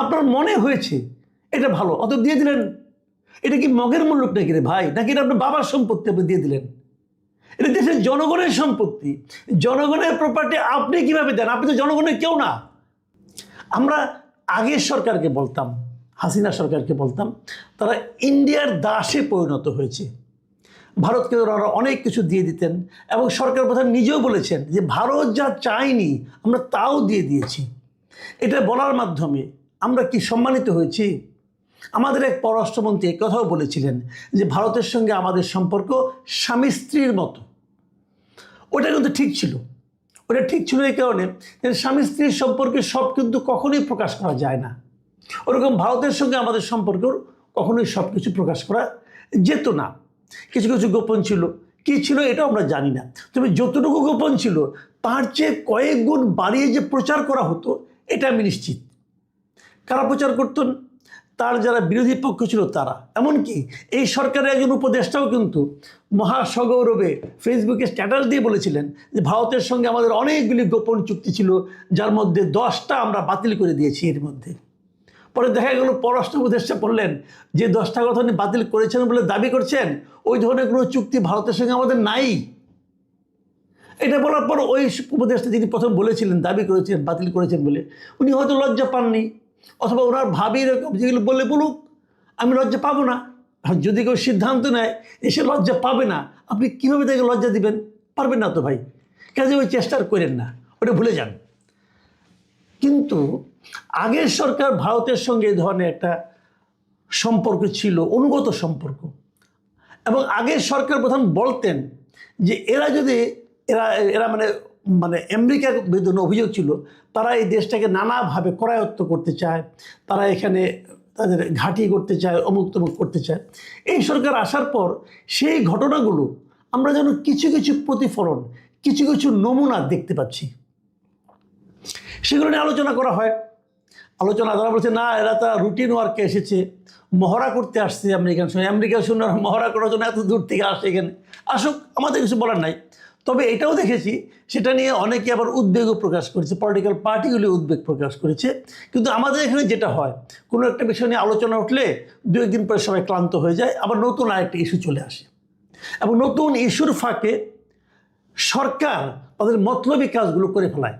আপনার মনে হয়েছে এটা ভালো? অত দিয়ে দিলেন? এটা কি মগের মূল্য নাকি রে ভাই? নাকি এটা আপনার বাবার সম্পত্তি আপনি দিয়ে দিলেন? এটা দেশের জনগণের সম্পত্তি। জনগণের প্রপার্টি আপনি কীভাবে দেন? আপনি তো জনগণের কেউ না। আমরা আগের সরকারকে বলতাম, হাসিনা সরকারকে বলতাম, তারা ইন্ডিয়ার দাসে পরিণত হয়েছে। ভারতকে ওরা অনেক কিছু দিয়ে দিতেন এবং সরকার প্রধান নিজেও বলেছেন যে, ভারত যা চায়নি, আমরা তাও দিয়ে দিয়েছি। এটা বলার মাধ্যমে আমরা কি সম্মানিত হয়েছি? আমাদের এক পররাষ্ট্রমন্ত্রী কথাও বলেছিলেন যে ভারতের সঙ্গে আমাদের সম্পর্ক স্বামী স্ত্রীর মতো। ওটা কিন্তু ঠিক ছিল। ওটা ঠিক ছিল এই কারণে স্বামী স্ত্রীর সম্পর্কে সব কিন্তু কখনোই প্রকাশ করা যায় না। ওরকম ভারতের সঙ্গে আমাদের সম্পর্ক কখনোই সব কিছু প্রকাশ করা যেত না। কিছু কিছু গোপন ছিল। কী ছিল এটাও আমরা জানি না। তবে যতটুকু গোপন ছিল, তার চেয়ে কয়েক গুণ বাড়িয়ে যে প্রচার করা হতো, এটা আমি নিশ্চিত। কারা প্রচার করতেন? তার যারা বিরোধী পক্ষ ছিল তারা। এমনকি এই সরকারের একজন উপদেষ্টাও কিন্তু মহাসগৌরবে ফেসবুকে স্ট্যাটাস দিয়ে বলেছিলেন যে ভারতের সঙ্গে আমাদের অনেকগুলি গোপন চুক্তি ছিল, যার মধ্যে দশটা আমরা বাতিল করে দিয়েছি এর মধ্যে। পরে দেখা গেল পররাষ্ট্র উপদেষ্টা বললেন যে দশটা কথা উনি বাতিল করেছেন বলে দাবি করছেন, ওই ধরনের কোনো চুক্তি ভারতের সঙ্গে আমাদের নাই। এটা বলার পর ওই উপদেষ্টা যিনি প্রথম বলেছিলেন, দাবি করেছেন বাতিল করেছেন বলে, উনি হয়তো লজ্জা পাননি। অথবা ওনার ভাবি এরকম যেগুলো বলে বলুক, আমি লজ্জা পাবো না। আর যদি কেউ সিদ্ধান্ত নেয়, এসে লজ্জা পাবে না, আপনি কীভাবে তাকে লজ্জা দিবেন? পারবেন না তো ভাই। কাজে ওই চেষ্টা করেন না, ওটা ভুলে যান। কিন্তু আগের সরকার ভারতের সঙ্গে এই ধরনের একটা সম্পর্ক ছিল, অনুগত সম্পর্ক। এবং আগের সরকার প্রধান বলতেন যে, এরা যদি, এরা এরা মানে মানে আমেরিকার বিরুদ্ধে অভিযোগ ছিল, তারা এই দেশটাকে নানাভাবে করায়ত্ত করতে চায়, তারা এখানে তাদের ঘাঁটি করতে চায়, অমুক তমুক করতে চায়। এই সরকার আসার পর সেই ঘটনাগুলো আমরা যেন কিছু কিছু প্রতিফলন, কিছু কিছু নমুনা দেখতে পাচ্ছি। সেগুলো নিয়ে আলোচনা করা হয়। আলোচনা তারা বলছে, না, এরা তারা রুটিন ওয়ার্কে এসেছে। মহড়া করতে আসছে আমেরিকান সঙ্গে আমেরিকার সঙ্গে মহড়া করার জন্য এত দূর থেকে আসে এখানে। আসুক, আমাদের কিছু বলার নাই। তবে এটাও দেখেছি, সেটা নিয়ে অনেকে আবার উদ্বেগও প্রকাশ করেছে পলিটিক্যাল পার্টিগুলি উদ্বেগ প্রকাশ করেছে। কিন্তু আমাদের এখানে যেটা হয়, কোনো একটা বিষয় নিয়ে আলোচনা উঠলে দু একদিন পরে সবাই ক্লান্ত হয়ে যায়, আবার নতুন আরেকটা ইস্যু চলে আসে। এবং নতুন ইস্যুর ফাঁকে সরকার তাদের মতলবী কাজগুলো করে ফেলায়।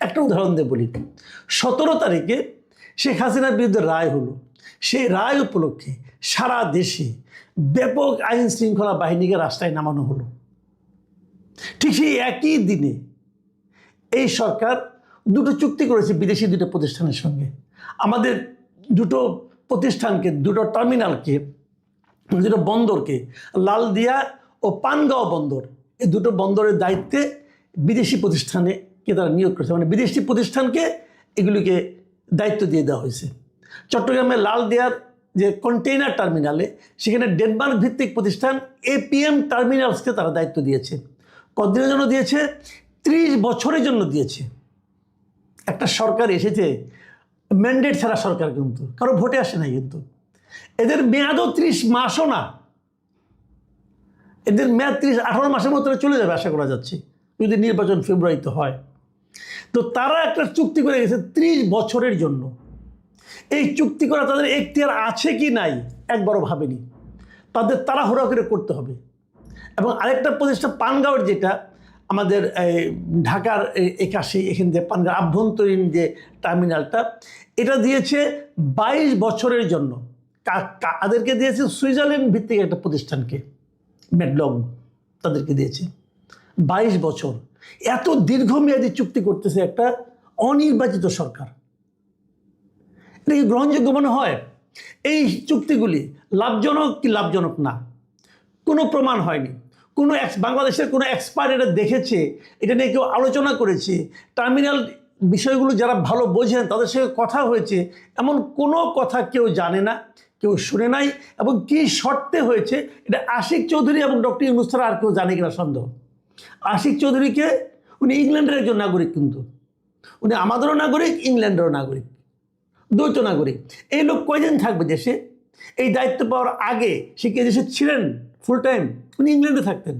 একটা উদাহরণ দিয়ে বলি, সতেরো তারিখে শেখ হাসিনার বিরুদ্ধে রায় হলো। সেই রায় উপলক্ষে সারা দেশে ব্যাপক আইন শৃঙ্খলা বাহিনীকে রাস্তায় নামানো হলো। ঠিক সেই একই দিনে এই সরকার দুটো চুক্তি করেছে বিদেশি দুটো প্রতিষ্ঠানের সঙ্গে। আমাদের দুটো প্রতিষ্ঠানকে, দুটো টার্মিনালকে, দুটো বন্দরকে, লালদিয়া ও পানগাঁও বন্দর, এই দুটো বন্দরের দায়িত্বে বিদেশি প্রতিষ্ঠানে কে তারা নিয়োগ করেছে? মানে বিদেশি প্রতিষ্ঠানকে এগুলিকে দায়িত্ব দিয়ে দেওয়া হয়েছে। চট্টগ্রামের লালদিয়ার যে কন্টেইনার টার্মিনালে, সেখানে ডেনমার্ক ভিত্তিক প্রতিষ্ঠান এপিএম টার্মিনালসকে তারা দায়িত্ব দিয়েছে। কতদিনের জন্য দিয়েছে? ত্রিশ বছরের জন্য দিয়েছে। একটা সরকার এসেছে ম্যান্ডেট ছাড়া সরকার কিন্তু, কারও ভোটে আসে নাই কিন্তু। এদের মেয়াদও ত্রিশ মাসও না। এদের মেয়াদ ত্রিশ, আঠারো মাসের মতো চলে যাবে আশা করা যাচ্ছে, যদি নির্বাচন ফেব্রুয়ারিতে হয়। তো তারা একটা চুক্তি করে গেছে ত্রিশ বছরের জন্য। এই চুক্তি করা তাদের এখতিয়ার আছে কি নাই, একবারও ভাবেনি। তাদের তাড়াহুড়া করে করতে হবে। এবং আরেকটা প্রতিষ্ঠান, পানগাঁওয়ের যেটা, আমাদের ঢাকার একাশি, এখান থেকে পানগাঁও আভ্যন্তরীণ যে টার্মিনালটা, এটা দিয়েছে বাইশ বছরের জন্য। কা- কাদেরকে দিয়েছে সুইজারল্যান্ড ভিত্তিক একটা প্রতিষ্ঠানকে ম্যাডলগ তাদেরকে দিয়েছে। বাইশ বছর। এত দীর্ঘমেয়াদী চুক্তি করতেছে একটা অনির্বাচিত সরকার। এটা কি গ্রহণযোগ্য মনে হয়? এই চুক্তিগুলি লাভজনক কি লাভজনক না? কোনো প্রমাণ হয়নি। কোনো বাংলাদেশের কোনো এক্সপার্ট এটা দেখেছে, এটা নিয়ে কেউ আলোচনা করেছে। টার্মিনাল বিষয়গুলো যারা ভালো বোঝেন, তাদের সঙ্গে কথা হয়েছে। এমন কোনো কথা কেউ জানে না, কেউ শুনে নাই, এবং কী শর্তে হয়েছে, এটা আশিক চৌধুরী এবং ডক্টর ইউনুস ছাড়া আর কেউ জানে কিনা সন্দেহ। আশিক চৌধুরীকে উনি ইংল্যান্ডের একজন নাগরিক কিন্তু। উনি আমাদেরও নাগরিক, ইংল্যান্ডেরও নাগরিক, দ্বৈত নাগরিক। এই লোক কয়দিন থাকবে দেশে? এই দায়িত্ব পাওয়ার আগে সে কি দেশে ছিলেন? ফুল টাইম উনি ইংল্যান্ডে থাকতেন।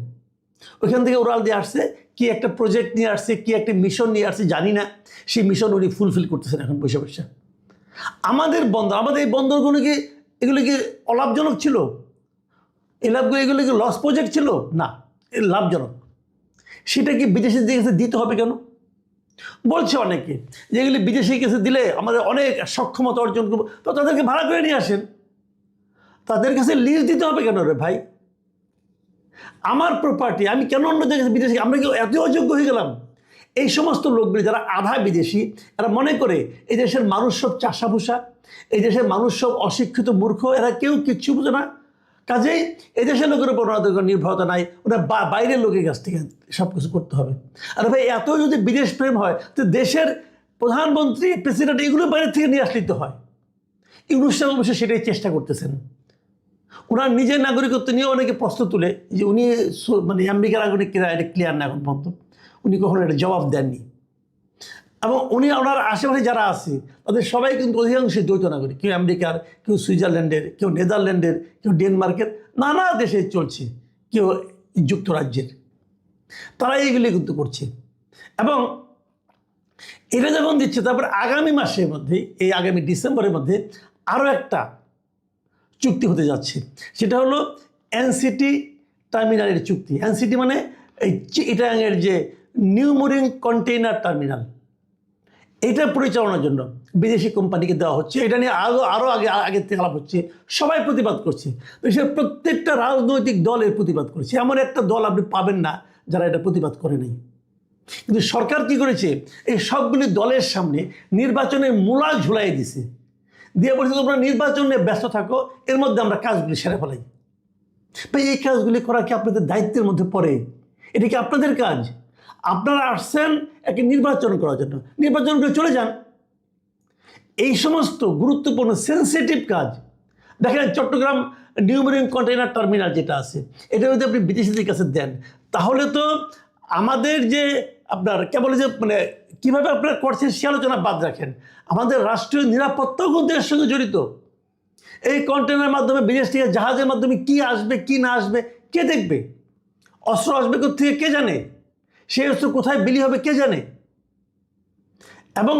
ওইখান থেকে ওরাল দিয়ে আসছে, কি একটা প্রজেক্ট নিয়ে আসছে, কি একটা মিশন নিয়ে আসছে, জানি না। সেই মিশন উনি ফুলফিল করতেছেন এখন বসে বসে আমাদের বন্দর, আমাদের এই বন্দরগুলো কি, এগুলো কি অলাভজনক ছিল? এই লাভগুলো, এগুলো কি লস প্রজেক্ট ছিল? না, এ লাভজনক। সেটা কি বিদেশিদের কাছে দিতে হবে কেন? বলছে অনেকে, যে এগুলি বিদেশি কাছে দিলে আমাদের অনেক সক্ষমতা অর্জন করব। তো তাদেরকে ভাড়া করে নিয়ে আসেন। তাদের কাছে লিজ দিতে হবে কেন রে ভাই? আমার প্রপার্টি আমি কেন অন্য জায়গায় বিদেশি আমরা কি এত অযোগ্য হয়ে গেলাম? এই সমস্ত লোকগুলি যারা আধা বিদেশি, এরা মনে করে এই দেশের মানুষ সব চাষাভূষা, এই দেশের মানুষ সব অশিক্ষিত মূর্খ, এরা কেউ কিচ্ছু বোঝে না। কাজেই এই দেশের লোকের উপর ওনাদের নির্ভরতা নাই, ওরা বাইরের লোকের কাছ থেকে সব কিছু করতে হবে। আর ভাই, এত যদি বিদেশ প্রেম হয়, তো দেশের প্রধানমন্ত্রী প্রেসিডেন্ট এগুলো বাইরে থেকে নিয়ে আসলেই তো হয়। ইউনুস সাহেব অবশ্য সেটাই চেষ্টা করতেছেন। ওনার নিজের নাগরিকত্ব নিয়ে অনেকে প্রশ্ন তুলে যে উনি মানে আমেরিকার নাগরিক কিনা এটা ক্লিয়ার না এখন পর্যন্ত। উনি কখনো এটা জবাব দেননি। এবং উনি ওনার আশেপাশে যারা আছে, তাদের সবাই কিন্তু অধিকাংশই দ্বৈত নাগরিক। কেউ আমেরিকার, কেউ সুইজারল্যান্ডের, কেউ নেদারল্যান্ডের, কেউ ডেনমার্কের, নানা দেশে চলছে, কেউ যুক্তরাজ্যের। তারা এইগুলি কিন্তু করছে। এবং এটা যখন দিচ্ছে, তারপর আগামী মাসের মধ্যে, এই আগামী ডিসেম্বরের মধ্যে আরও একটা চুক্তি হতে যাচ্ছে। সেটা হলো এনসিটি টার্মিনালের চুক্তি। এনসিটি মানে এই চিটাঙের যে নিউ মোরিং কন্টেইনার টার্মিনাল। এটা পরিচালনার জন্য বিদেশি কোম্পানিকে দেওয়া হচ্ছে। এটা নিয়ে আরও আরও আগে আগের থেকে আলাপ হচ্ছে। সবাই প্রতিবাদ করছে। দেশের প্রত্যেকটা রাজনৈতিক দল এর প্রতিবাদ করছে। এমন একটা দল আপনি পাবেন না যারা এটা প্রতিবাদ করে নাই। কিন্তু সরকার কি করেছে? এই সবগুলি দলের সামনে নির্বাচনের মূলা ঝুলাই দিছে। দিয়ে বলছে, তোমরা নির্বাচন নিয়ে ব্যস্ত থাকো, এর মধ্যে আমরা কাজগুলি সেরে ফেলাই। ভাই এই কাজগুলি করা কি আপনাদের দায়িত্বের মধ্যে পড়ে? এটা কি আপনাদের কাজ? আপনারা আসছেন একটা নির্বাচন করার জন্য। নির্বাচন করে চলে যান। এই সমস্ত গুরুত্বপূর্ণ সেন্সিটিভ কাজ। দেখেন, চট্টগ্রাম নিউমেরিং কন্টেইনার টার্মিনাল যেটা আছে, এটা যদি আপনি বিদেশিদের কাছে দেন, তাহলে তো আমাদের যে আপনার কেবল যে মানে কীভাবে আপনারা করছেন সে আলোচনা বাদ রাখেন? আমাদের রাষ্ট্রীয় নিরাপত্তাও কিন্তু এর সঙ্গে জড়িত। এই কন্টেনারের মাধ্যমে, বিদেশ থেকে জাহাজের মাধ্যমে কি আসবে, কি না আসবে, কে দেখবে? অস্ত্র আসবে থেকে কে জানে? সেই অস্ত্র কোথায় বিলি হবে, কে জানে? এবং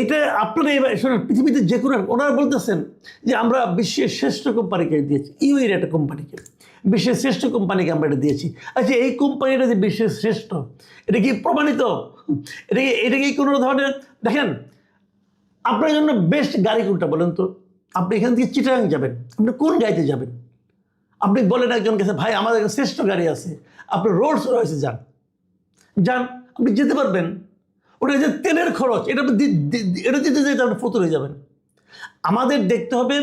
এটা আপনারা এবার শোনেন, পৃথিবীতে যে কোনো ওনারা বলতেছেন যে আমরা বিশ্বের শ্রেষ্ঠ কোম্পানিকে দিয়েছি। ইউএর একটা কোম্পানিকে। বিশ্বের শ্রেষ্ঠ কোম্পানিকে আমরা এটা দিয়েছি। আচ্ছা এই কোম্পানিটা যে বিশ্বের শ্রেষ্ঠ, এটা কি প্রমাণিত? এটা কি এটা কি কোনো ধরনের দেখেন, আপনার জন্য বেস্ট গাড়ি কোনটা বলেন তো? আপনি এখান থেকে চিটাগাং যাবেন, আপনি কোন গাড়িতে যাবেন? আপনি বলেন একজন কাছে ভাই, আমাদের শ্রেষ্ঠ গাড়ি আছে। আপনি রোডস রয়েছে যান। যান, আপনি যেতে পারবেন। ওটা যে তেলের খরচ, এটা এটা দিতে যেতে আপনি ফতুর হয়ে যাবেন। আমাদের দেখতে হবে,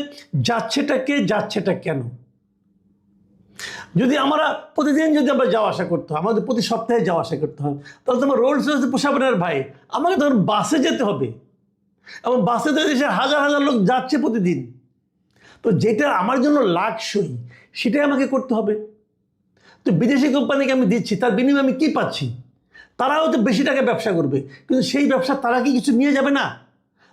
যাচ্ছেটা কে, যাচ্ছেটা কেন? যদি আমরা প্রতিদিন যদি আমরা যাওয়া আসা করতে হয়, আমাদের প্রতি সপ্তাহে যাওয়া আসা করতে হয়, তাহলে তোমার রোলস রয়েছে পোষাবেন ভাই, আমাকে তখন বাসে যেতে হবে। এবং বাসে তো দেশে হাজার হাজার লোক যাচ্ছে প্রতিদিন। তো যেটা আমার জন্য লাকসই সেটাই আমাকে করতে হবে। তো বিদেশি কোম্পানিকে আমি দিচ্ছি, তার বিনিময়ে আমি কী পাচ্ছি? তারাও তো বেশি টাকা ব্যবসা করবে। কিন্তু সেই ব্যবসা তারা কি কিছু নিয়ে যাবে না?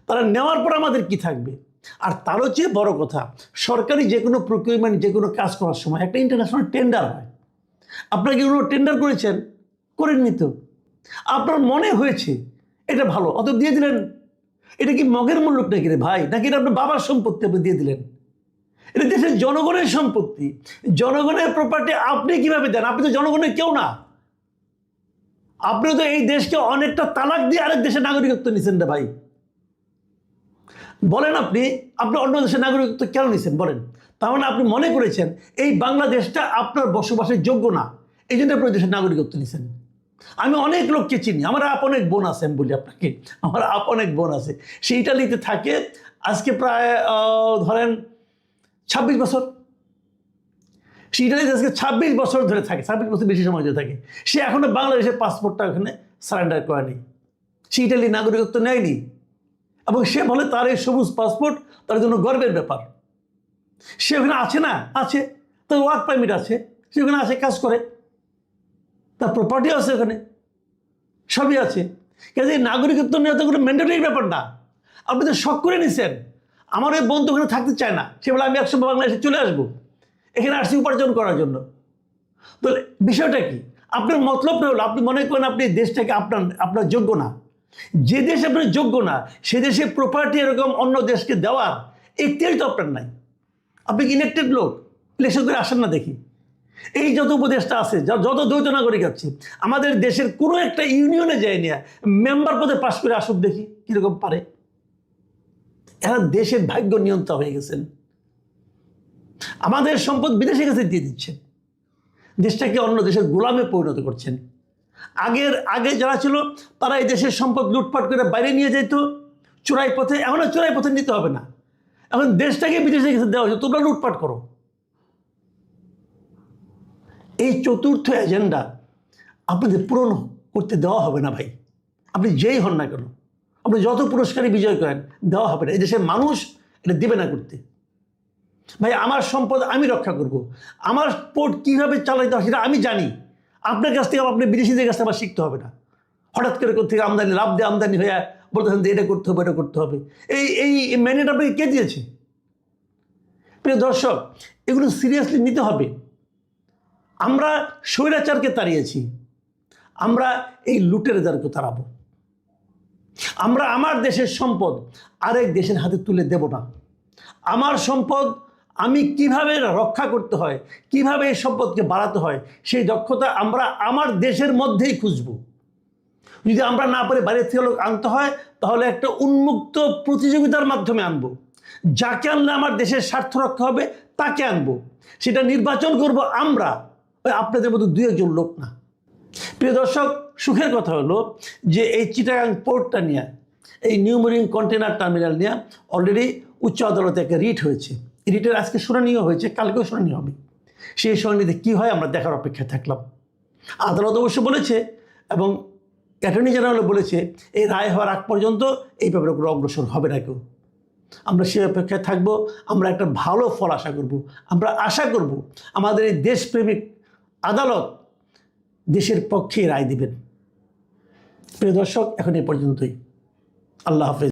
তারা নেওয়ার পর আমাদের কি থাকবে? আর তারও চেয়ে বড় কথা, সরকারি যে কোনো প্রকিউরমেন্ট যে কোনো কাজ করার সময় একটা ইন্টারন্যাশনাল টেন্ডার হয়। আপনারা কি কোনো টেন্ডার করেছেন? করেননি তো। আপনার মনে হয়েছে, এটা ভালো, অত দিয়ে দিলেন। এটা কি মগের মূল্য নাকি রে ভাই? নাকি এটা আপনার বাবার সম্পত্তি আপনি দিয়ে দিলেন? এটা দেশের জনগণের সম্পত্তি। জনগণের প্রপার্টি আপনি কীভাবে দেন? আপনি তো জনগণের কেউ না। আপনি তো এই দেশকে অনেকটা তালাক দিয়ে আরেক দেশের নাগরিকত্ব নিছেন রে ভাই। বলেন আপনি আপনি অন্য দেশের নাগরিকত্ব কেন নিছেন? বলেন। তার মানে আপনি মনে করেছেন এই বাংলাদেশটা আপনার বসবাসের যোগ্য না এই জন্য আপনি দেশের নাগরিকত্ব নিছেন। আমি অনেক লোককে চিনি, আমার আপন এক বোন আছে, আমি বলি আপনাকে, আমার আপন এক বোন আছে। সে ইটালিতে থাকে, আজকে প্রায় ধরেন ছাব্বিশ বছর। সে ইটালিতে আজকে ছাব্বিশ বছর ধরে থাকে, ছাব্বিশ বছর বেশি সময় ধরে থাকে। সে এখনও বাংলাদেশের পাসপোর্টটা ওখানে সারেন্ডার করেনি। সে ইটালি নাগরিকত্ব নেয়নি। এবং সে বলে তার এই সবুজ পাসপোর্ট তার জন্য গর্বের ব্যাপার। সে ওখানে আছে না? আছে। তার ওয়ার্ক পারমিট আছে। সে ওখানে আছে কাজ করে। তার প্রপার্টি আছে ওখানে। সবই আছে। কাজে নাগরিকত্ব নেওয়া তো কোনো ম্যান্ডেটরি ব্যাপার না। আপনি তো শখ করে নিছেন। আমার ওই বন্ধু ওখানে থাকতে চায় না। সে বলে, আমি একসময় বাংলাদেশে চলে আসব। এখানে আসছি উপার্জন করার জন্য। তো বিষয়টা কি? আপনার মতলবটা হলো, আপনি মনে করেন আপনি দেশটাকে আপনার আপনার যোগ্য না। যে দেশ আপনার যোগ্য না, সে দেশে প্রপার্টি এরকম অন্য দেশকে দেওয়ার এখতিয়ারই তো আপনার নাই। আপনি ইলেক্টেড লোক? ইলেকশন করে আসেন না দেখি। এই যত উপদেশটা আছে যত দ্বৈত নাগরিক আছে, আমাদের দেশের কোনো একটা ইউনিয়নে যায় নিয়ে মেম্বার পদে পাশ করে আসুক দেখি কীরকম পারে। এরা দেশের ভাগ্য নিয়ন্ত্রণ হয়ে গেছেন। আমাদের সম্পদ বিদেশে কাছে দিয়ে দিচ্ছেন। দেশটাকে অন্য দেশের গোলামে পরিণত করছেন। আগের, আগে যারা ছিল, তারা এই দেশের সম্পদ লুটপাট করে বাইরে নিয়ে যেত। চোরাই পথে, এখন আর চোরাই পথে নিতে হবে না। এখন দেশটাকে বিদেশে কাছে দেওয়া হচ্ছে তোমরা লুটপাট করো। এই চতুর্থ এজেন্ডা আপনাদের পূরণ করতে দেওয়া হবে না ভাই। আপনি যেই হন না কেন, আপনি যত পুরস্কারই বিজয় করেন, দেওয়া হবে না। এই দেশের মানুষ এটা দেবে না করতে। ভাই, আমার সম্পদ আমি রক্ষা করব। আমার পোর্ট কীভাবে চালাইতে হয় সেটা আমি জানি। আপনার কাছ থেকে, আপনি বিদেশিদের কাছ থেকে আমার শিখতে হবে না। হঠাৎ করে থেকে আমদানি, লাভ দিয়ে আমদানি হয়ে বলতেছেন যে এটা করতে হবে এটা করতে হবে। এই এই ম্যানেট আপনাকে কে দিয়েছে? প্রিয় দর্শক, এগুলো সিরিয়াসলি নিতে হবে। আমরা স্বৈরাচারকে তাড়িয়েছি। আমরা এই লুটেরাজারকে তাড়াবো। আমরা আমার দেশের সম্পদ আরেক দেশের হাতে তুলে দেব না। আমার সম্পদ আমি কীভাবে রক্ষা করতে হয়, কীভাবে এই সম্পদকে বাড়াতে হয়, সেই দক্ষতা আমরা আমার দেশের মধ্যেই খুঁজব। যদি আমরা না পারি বাইরের থেকে লোক আনতে হয়, তাহলে একটা উন্মুক্ত প্রতিযোগিতার মাধ্যমে আনব। যাকে আনলে আমার দেশের স্বার্থ রক্ষা হবে, তাকে আনব। সেটা নির্বাচন করব আমরা। ওই আপনাদের মতো দু একজন লোক না। প্রিয় দর্শক, সুখের কথা হলো যে এই চিটাগাং পোর্টটা নিয়ে, এই নিউমোরিং কন্টেনার টার্মিনাল নিয়ে অলরেডি উচ্চ আদালতে একটা রিট হয়েছে। রিটের আজকে শুনানিও হয়েছে, কালকেও শুনানি হবে। সেই শুনানিতে কী হয় আমরা দেখার অপেক্ষায় থাকলাম। আদালত অবশ্য বলেছে এবং অ্যাটর্নি জেনারেলও বলেছে, এই রায় হওয়ার আগ পর্যন্ত এই ব্যাপারে কোনো অগ্রসর হবে না কেউ। আমরা সে অপেক্ষায় থাকব, আমরা একটা ভালো ফল আশা করব, আমরা আশা করব আমাদের এই দেশপ্রেমিক আদালত দেশের পক্ষে রায় দিবেন। প্রিয় দর্শক, এখন এ পর্যন্তই। আল্লাহ হাফেজ।